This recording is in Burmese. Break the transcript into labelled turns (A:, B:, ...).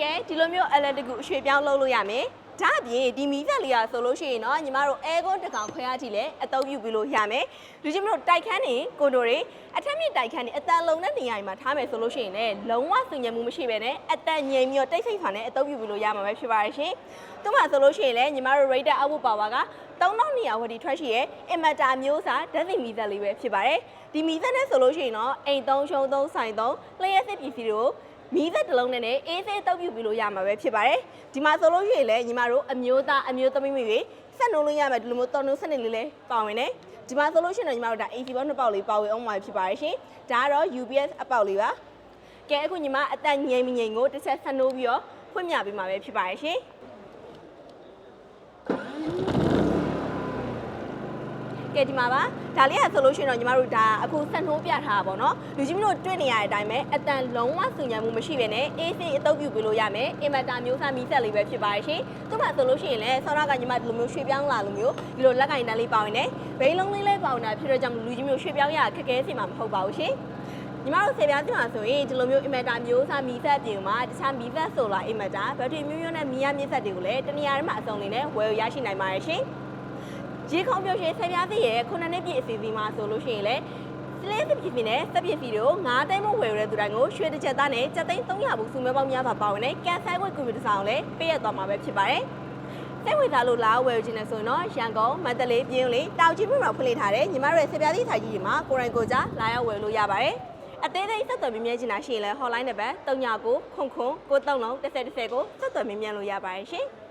A: ကဲဒီလိုမျိုး electric ကိုအရွှေ့ပြောင်းလုပ်လို့ရမယ်ဒါအပြင်ဒီမီသက်လေးอ่ะဆိုလို့ရှိရင်เนาะညီမတို့ air con တစ်ကောင်ခွဲရကြည့်လဲအသုံးပြုပြီးလို့ရမယ်လူချင်းမတို့တိုက်ခန်းနေကွန်ဒိုတွေအထက်မြင့်တိုက်ခန်းနေအတန်လုံးတဲ့နေရာတွေမှာထားမယ်ဆိုလို့ရှိရင်လည်းလုံးဝစင်ကြယ်မှုမရှိဘဲနဲ့အတန်ငြိမ်ပြီးတော့တိတ်ဆိတ်စွာနဲ့အသုံးပြုပြီးလို့ရမှာပဲဖြစ်ပါရဲ့ရှင်သူမှဆိုလို့ရှိရင်လည်းညီမတို့ rated output power က3200 watt ထွက်ရှိရဲ့ inverter မျိုးစားဓာတ်ဆီမီသက်လေးပဲဖြစ်ပါတယ်ဒီမီသက်နဲ့ဆိုလို့ရှိရင်တော့အိမ်သုံးရှုံးသုံးဆိုင်သုံးလျှက်စစ်ပစ္စည်းတွေကို မီးသက်တစ်လုံးနဲ့အေးသေးတောက်ပြပြီးလို့ရမှာပဲဖြစ်ပါတယ်ဒီမှာဆိုလို့ရှိရင်လည်းညီမတို့အမျိုးသားအမျိုးသမီးတွေဆက်နှုံးလို့ရမယ်ဒီလိုမျိုးတော်နှုံးစနစ်လေးလည်းပါဝင်တယ်ဒီမှာဆိုလို့ရှိရင်တော့ညီမတို့ဒါ AC ဘောနှစ်ပေါက်လေးပါဝင်အောင်မှာဖြစ်ပါတယ်ရှင်ဒါကတော့ UPS အပေါက်လေးပါကဲအခုညီမအသက်ငြိမ်ငြိမ်ကိုတစ်ဆက်ဆက်နှိုးပြီးတော့ဖွင့်ပြပေးမှာပဲဖြစ်ပါတယ်ရှင် ကဲဒီမှာပါဒါလေးကဆိုလို့ရှိရင်တော့ညီမတို့ဒါအခုဆက်နှိုးပြထားတာပေါ့နော်လူကြီးမတို့တွေ့နေရတဲ့အတိုင်းပဲအတန်လုံးဝစုံညံမှုမရှိဘဲနဲ့ AC အတုပ်ပြုပေးလို့ရမယ်အင်မတာမျိုးစားမီဆက်လေးပဲဖြစ်ပါရဲ့ရှင်သူ့မှာဆိုလို့ရှိရင်လည်းဆောနာကညီမဒီလိုမျိုးရွှေ့ပြောင်းလာလိုမျိုးဒီလိုလက်ကင်တန်းလေးပါဝင်တယ်ဘိန်းလုံးလေးလေးပါဝင်တာဖြစ်တော့ကြောင့်လူကြီးမျိုးရွှေ့ပြောင်းရခက်ခဲစီမှာမဟုတ်ပါဘူးရှင်ညီမတို့ဆေးပြားတင်မှာဆိုရင်ဒီလိုမျိုး inverter မျိုးစားမီဆက်ပြင်မှာတခြားမီဆက် solar inverter ဘက်ထရီမျိုးမျိုးနဲ့မီးရမြင့်ဆက်တွေကိုလည်းတနေရာထဲမှာအစုံလေးနဲ့ဝယ်ရရှိနိုင်ပါတယ်ရှင် ရေခေါင်းပြောရှင်ဆယ်ပြားသိရဲ့ခုနှစ်နှစ်ပြည့်အစီအစဉ်မှာဆိုလို့ရှိရင်လေစလေးစပစ္စည်းနဲ့စပစ္စည်းတို့9သိန်းမဝယ်ရတဲ့သူတိုင်းကိုရွှေတစ်ချက်သားနဲ့စက်သိန်း300ဘူးစုမဲပေါင်းများစွာပါဝင်တဲ့ကန်ဆိုင်ဝက်ကွန်ပျူတာဆောင်လည်းပေးရသွားမှာပဲဖြစ်ပါတယ်။စိတ်ဝင်စားလို့လာဝယ်ခြင်းနဲ့ဆိုရင်တော့ရန်ကုန်မန္တလေးပြင်းဦးလေးတောင်ကြီးမြို့မှာဖွင့်လှစ်ထားတဲ့ညီမတို့ရဲ့ဆယ်ပြားသီးဆိုင်ကြီးတွေမှာကိုရိုင်းကိုကြလာရောက်ဝယ်လို့ရပါတယ်။အသေးစိတ်ဆက်သွယ်မြင်မြဲချင်တာရှိရင်လည်း hotline နံပါတ်39ခုခုခု93လုံး1010ကိုဆက်သွယ်မြင်မြဲလို့ရပါတယ်ရှင်။